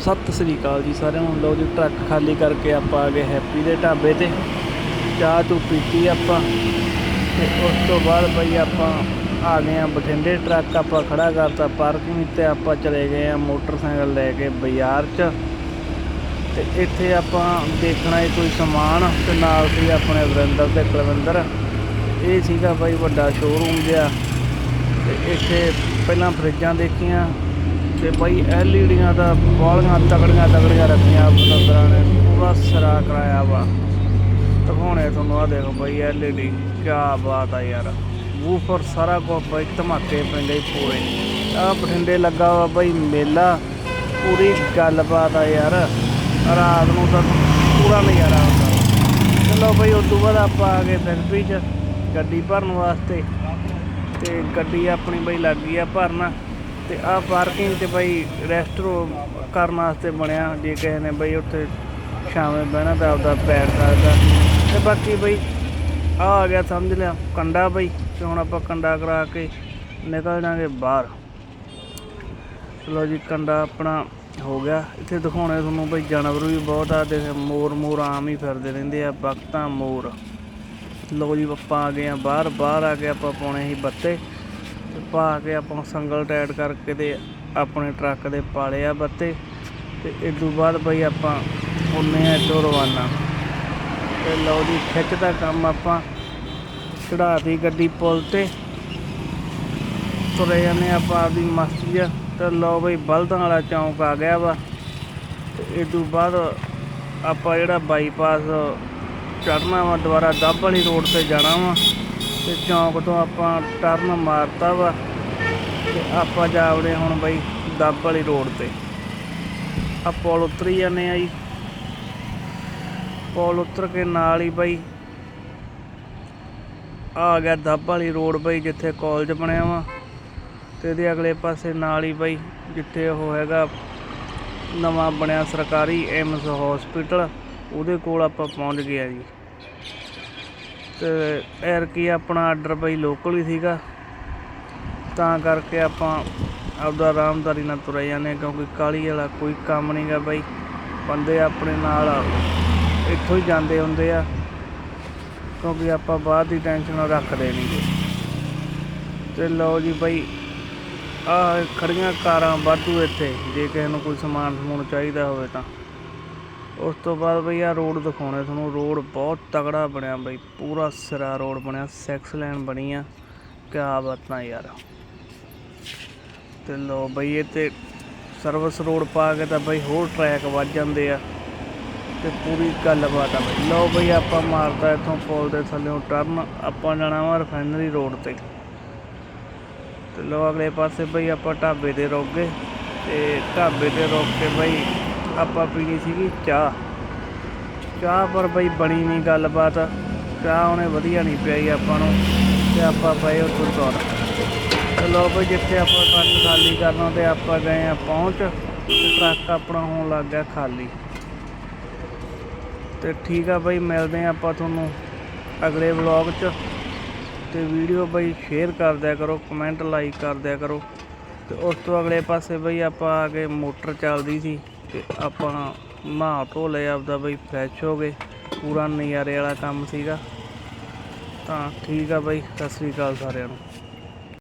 ਸਤਿ ਸ੍ਰੀ ਅਕਾਲ ਜੀ ਸਾਰਿਆਂ ਨੂੰ। ਲਓ ਜੀ, ਟਰੱਕ ਖਾਲੀ ਕਰਕੇ ਆਪਾਂ ਆ ਗਏ ਹੈਪੀ ਦੇ ਢਾਬੇ ਤੇ। ਚਾਹ ਤੂੰ ਪੀਤੀ ਆਪਾਂ। ਤੇ ਉਸ ਤੋਂ ਬਾਅਦ ਬਈ ਆਪਾਂ ਆ ਗਏ ਆ ਬਠਿੰਡੇ ਟਰੱਕ। ਆਪਾਂ ਖੜਾ ਕਰਤਾ ਪਾਰਕਿੰਗ ਤੇ, ਆਪਾਂ ਚਲੇ ਗਏ ਆ ਮੋਟਰਸਾਈਕਲ ਲੈ ਕੇ ਬਾਜ਼ਾਰ 'ਚ। ਤੇ ਇੱਥੇ ਆਪਾਂ ਦੇਖਣਾ ਹੈ ਕੋਈ ਸਮਾਨ ਤੇ ਨਾਲ ਸੀ ਆਪਣੇ ਵਰਿੰਦਰ ਤੇ ਕੁਲਵਿੰਦਰ। ਇਹ ਸੀਗਾ ਬਾਈ ਵੱਡਾ ਸ਼ੋਰੂਮ ਜਿਹਾ। ਤੇ ਇੱਥੇ ਪਹਿਲਾਂ ਫਰਿੱਜਾਂ ਦੇਖੀਆਂ। ਤੇ ਬਾਈ ਐਲਈਡੀਆਂ ਦਾ ਬਾਲੀਆਂ ਤਗੜੀਆਂ ਤਗੜੀਆਂ ਰੱਖੀਆਂ ਬਤੰਦਰਾਂ ਨੇ ਪੂਰਾ ਸਰਾ ਕਰਾਇਆ ਵਾ। ਦਿਖਾਉਣੇ ਤੁਹਾਨੂੰ ਆ ਦੇਖੋ ਬਾਈ ਐਲਈਡੀ ਕੀ ਬਾਤ ਆ ਯਾਰ। ਵੂਫਰ ਸਾਰਾ ਕੁਝ ਬਾਈ ਧਮਾਕੇ ਪੈਂਦੇ ਈ ਪੂਰੇ। ਆ ਬਠਿੰਡੇ ਲੱਗਾ ਵਾ ਬਾਈ ਮੇਲਾ। ਪੂਰੀ ਗੱਲਬਾਤ ਆ ਯਾਰ। ਰਾਤ ਨੂੰ ਤਾਂ ਪੂਰਾ ਨਜ਼ਾਰਾ ਆਉਂਦਾ। ਚਲੋ ਬਾਈ ਉਸ ਤੋਂ ਬਾਅਦ ਆਪਾਂ ਆ ਗਏ ਫੈਕਟਰੀ 'ਚ ਗੱਡੀ ਭਰਨ ਵਾਸਤੇ। ਤੇ ਗੱਡੀ ਆਪਣੀ ਬਈ ਲੱਗ ਗਈ ਆ ਭਰਨਾ। ਤੇ ਆ ਪਾਰਕਿੰਗ ਤੇ ਬਈ ਰੈਸਟਰੋ ਕਰਨ ਵਾਸਤੇ ਬਣਿਆ, ਜੇ ਕਿਸੇ ਨੇ ਬਈ ਉੱਥੇ ਸ਼ਾਮੇ ਬਹਿਣਾ ਤਾਂ ਆਪਦਾ ਪੈਰ ਸਕਦਾ ਤੇ ਬਾਕੀ ਬਈ ਆ ਆ ਗਿਆ ਸਮਝ ਲਿਆ, ਕੰਡਾ ਬਈ, ਤੇ ਹੁਣ ਆਪਾਂ ਕੰਡਾ ਕਰਾ ਕੇ ਨਿਕਲ ਜਾਾਂਗੇ ਬਾਹਰ। ਚਲੋ ਜੀ, ਕੰਡਾ ਆਪਣਾ ਹੋ ਗਿਆ। ਇੱਥੇ ਦਿਖਾਉਣੇ ਤੁਹਾਨੂੰ ਬਈ ਜਾਨਵਰ ਵੀ ਬਹੁਤ ਆ ਦੇਖ ਮੋਰ ਮੋਰ ਆਮ ਹੀ ਫਿਰਦੇ ਰਹਿੰਦੇ ਆ ਬਖਤਾਂ ਮੋਰ। ਲੋ ਜੀ, ਆਪਾਂ ਆ ਗਏ ਆ ਬਾਹਰ ਬਾਹਰ ਆ ਕੇ ਆਪਾਂ ਪਾਉਣੇ ਸੀ ਬੱਤੇ। ਤੇ ਪਾ ਕੇ ਆਪਾਂ ਸੰਗਲ ਟਾਈਟ ਕਰਕੇ ਤੇ ਆਪਣੇ ਟਰੱਕ ਦੇ ਪਾਲੇ ਆ ਬੱਤੇ। ਤੇ ਇਸ ਤੋਂ ਬਾਅਦ ਬਈ ਆਪਾਂ ਹੁੰਨੇ ਆ ਇੱਥੋਂ ਰਵਾਨਾ। ਤੇ ਲਓ ਜੀ, ਖਿੱਚ ਦਾ ਕੰਮ ਆਪਾਂ ਚੜਾਤੀ ਗੱਡੀ ਪੁਲ ਤੇ। ਤੁਰੇ ਜਾਂਦੇ ਆਪਾਂ ਆਪਦੀ ਮਸਤੀ ਆ। ਤੇ ਲਓ ਬਈ, ਬਲਦਾਂ ਵਾਲਾ ਚੌਂਕ ਆ ਗਿਆ ਵਾ। ਤੇ ਇਸ ਤੋਂ ਬਾਅਦ ਆਪਾਂ ਜਿਹੜਾ ਬਾਈਪਾਸ ਚੜਨਾ ਵਾ, ਦੁਬਾਰਾ ਦੱਬ ਵਾਲੀ ਰੋਡ ਤੇ ਜਾਣਾ ਵਾ। ਤੇ ਚੌਂਕ ਤੋਂ ਆਪਾਂ ਟਰਨ ਮਾਰਤਾ ਵਾ ਤੇ ਆਪਾਂ ਜਾਵੜੇ ਹੁਣ ਬਈ ਦੱਬ ਵਾਲੀ ਰੋਡ ਤੇ। ਆ ਪੁਲ ਉਤਰੀ ਜਾਂਦੇ ਆ ਜੀ। ਪੁਲ ਉਤਰ ਕੇ ਨਾਲ ਹੀ ਬਈ ਆ ਗਿਆ ਦੱਬ ਵਾਲੀ ਰੋਡ ਬਈ ਜਿੱਥੇ ਕਾਲਜ ਬਣਿਆ ਵਾ ਤੇ ਇਹਦੇ ਅਗਲੇ ਪਾਸੇ ਨਾਲ ਹੀ ਬਈ ਜਿੱਥੇ ਉਹ ਹੈਗਾ ਨਵਾਂ ਬਣਿਆ ਸਰਕਾਰੀ ਐਮਸ ਹਸਪੀਟਲ ਉਹਦੇ ਕੋਲ ਆਪਾਂ ਪਹੁੰਚ ਗਏ ਆ ਜੀ। ਤੇ ਐਰ ਕੀ ਆਪਣਾ ਆਰਡਰ ਬਈ ਲੋਕਲ ਹੀ ਸੀਗਾ। ਤਾਂ ਕਰਕੇ ਆਪਾਂ ਆਪਦਾ ਆਰਾਮਦਾਰੀ ਨਾਲ ਤੁਰੇ ਜਾਂਦੇ ਹਾਂ, ਕਿਉਂਕਿ ਕਾਲੀ ਵਾਲਾ ਕੋਈ ਕੰਮ ਨਹੀਂਗਾ ਬਈ। ਬੰਦੇ ਆਪਣੇ ਨਾਲ ਇੱਥੋਂ ਹੀ ਜਾਂਦੇ ਹੁੰਦੇ ਆ, ਕਿਉਂਕਿ ਆਪਾਂ ਬਾਅਦ ਦੀ ਟੈਨਸ਼ਨ ਰੱਖਦੇ ਨਹੀਂਗੇ ਤੇ ਲਓ ਜੀ ਬਈ ਆ ਖੜੀਆਂ ਕਾਰਾਂ ਵਾਧੂ ਇੱਥੇ, ਜੇ ਕਿਸੇ ਨੂੰ ਕੋਈ ਸਮਾਨ ਸਮੂਨ ਚਾਹੀਦਾ ਹੋਵੇ ਤਾਂ। ਉਸ ਤੋਂ ਬਾਅਦ ਬਈ ਆ ਰੋਡ ਦਿਖਾਉਣੇ ਤੁਹਾਨੂੰ। ਰੋਡ ਬਹੁਤ ਤਗੜਾ ਬਣਿਆ ਬਈ, ਪੂਰਾ ਸਿਰਾ ਰੋਡ ਬਣਿਆ ਸੈਕਸ ਲਾਈਨ ਬਣੀ ਆ। ਕਿਆ ਬਾਤਾਂ ਯਾਰ। ਤੇ ਲੋ ਬਈ ਇਹ ਤੇ ਸਰਵਿਸ ਰੋਡ ਪਾ ਕੇ ਤਾਂ ਬਈ ਹੋਰ ਟਰੈਕ ਵੱਜ ਜਾਂਦੇ ਆ। ਤੇ ਪੂਰੀ ਗੱਲਬਾਤ ਆ ਬਈ। ਲਓ ਬਈ ਆਪਾਂ ਮਾਰਦਾ ਇੱਥੋਂ ਪੁਲ ਦੇ ਥੱਲੇੋਂ ਟਰਨ ਆਪਾਂ ਜਾਣਾ ਵਾ ਰਿਫਾਈਨਰੀ ਰੋਡ ਤੇ। ਤੇ ਲੋ ਅਗਲੇ ਪਾਸੇ ਬਈ ਆਪਾਂ ਢਾਬੇ ਤੇ ਰੁਕ ਗਏ। ਤੇ ਢਾਬੇ ਤੇ ਰੋਕ ਕੇ ਬਈ ਆਪਾਂ ਪੀਣੀ ਸੀਗੀ ਚਾਹ। ਚਾਹ ਪਰ ਬਈ ਬਣੀ ਨਹੀਂ ਗੱਲਬਾਤ। ਚਾਹ ਉਹਨੇ ਵਧੀਆ ਨਹੀਂ ਪਿਆਈ ਆਪਾਂ ਨੂੰ ਤੇ ਆਪਾਂ ਪਏ ਉੱਥੋਂ ਤੁਰ ਤੇ ਬਈ ਜਿੱਥੇ ਆਪਾਂ ਟਰੱਕ ਖਾਲੀ ਕਰਨਾ ਤੇ ਆਪਾਂ ਗਏ ਆ ਪਹੁੰਚ ਤੇ ਟਰੱਕ ਆਪਣਾ ਹੋਣ ਲੱਗ ਗਿਆ ਖਾਲੀ। ਤੇ ਠੀਕ ਆ ਬਈ, ਮਿਲਦੇ ਆ ਆਪਾਂ ਤੁਹਾਨੂੰ ਅਗਲੇ ਵਲੌਗ 'ਚ। ਤੇ ਵੀਡੀਓ ਬਈ ਸ਼ੇਅਰ ਕਰ ਦਿਆ ਕਰੋ, ਕਮੈਂਟ ਲਾਈਕ ਕਰ ਦਿਆ ਕਰੋ। ਤੇ ਉਸ ਤੋਂ ਅਗਲੇ ਪਾਸੇ ਬਈ ਆਪਾਂ ਆ ਕੇ ਮੋਟਰ ਚੱਲਦੀ ਸੀ। ਤੇ ਆਪਾਂ ਨਹਾ ਧੋ ਲਿਆ ਆਪਦਾ ਬਈ ਫਰੈਸ਼ ਹੋ ਗਏ। ਪੂਰਾ ਨਜ਼ਾਰੇ ਵਾਲਾ ਕੰਮ ਸੀਗਾ। ਤਾਂ ਠੀਕ ਆ ਬਈ, ਸਤਿ ਸ੍ਰੀ ਅਕਾਲ ਸਾਰਿਆਂ ਨੂੰ।